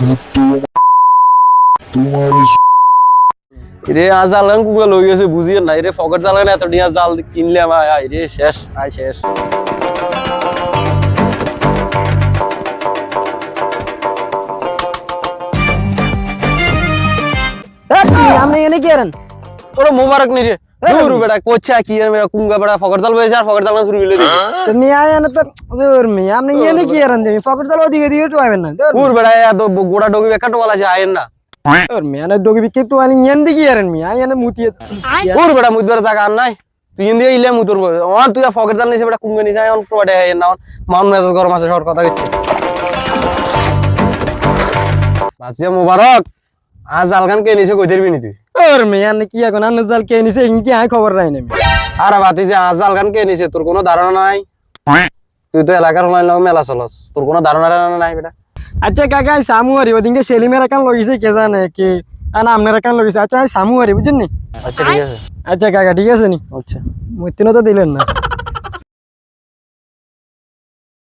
তোমার রে আজ জালান কুকা লই গেছে বুঝিয়ে নাই রে ফকট জালান এত ডিয়া জাল কিনলাম আয় আয় রে শেষ আয় শেষ আপনি এনে কি করেন তোর মোবারক নি রে দূর বেটা কোচ্ছা কি আর মেরা কুঙ্গা বেটা ফকট জাল বয়েছে আর ফকট জালান শুরু হইলে দেখি। তো মিয়া এনে তো দূর মিয়া আপনি এনে কি করেন তুমি ফকর চাল ওদিকে দিকে তো আইবেন না দূর। গোড়া ডগি বেকা টোয়াল আছে আয়েন না। দূর মিয়া না ডগি বিকে তো আনি এনে দিকে করেন মিয়া এনে মুতিয়ে দূর বেটা মুদবার জায়গা আর নাই। তুই ইন্দি ইলে মুতর আমার তুই ফকট জাল নিছে বেটা কুঙ্গা নিছে এখন প্রোডে আয়েন না মান মেজাজ গরম আছে সর কথা গেছে বাচ্চা মোবারক। আজ জালগান কে নিছে কই দিবি নি তুই? ওর মিয়া কি এখন? আন্না জাল কে নিছে ইনকি আই খবর নাই না আরে বাতি যে আজাল গান কে নিছে তোর কোনো ধারণা নাই? তুই তো এলাকার অনলাইন মেলা চলস। তোর কোনো ধারণা টারণা নাই বেটা? আচ্ছা কাকা আই সামু আরি ওদিকে সেলিমের একান লগিছে কে জানে কি? আর আপনার একান লগিছে। আচ্ছা আই সামু আরি বুঝছেন নি? আচ্ছা ঠিক আছে। আচ্ছা কাকা ঠিক আছে নি? আচ্ছা। মুতিনো তো দিলেন না?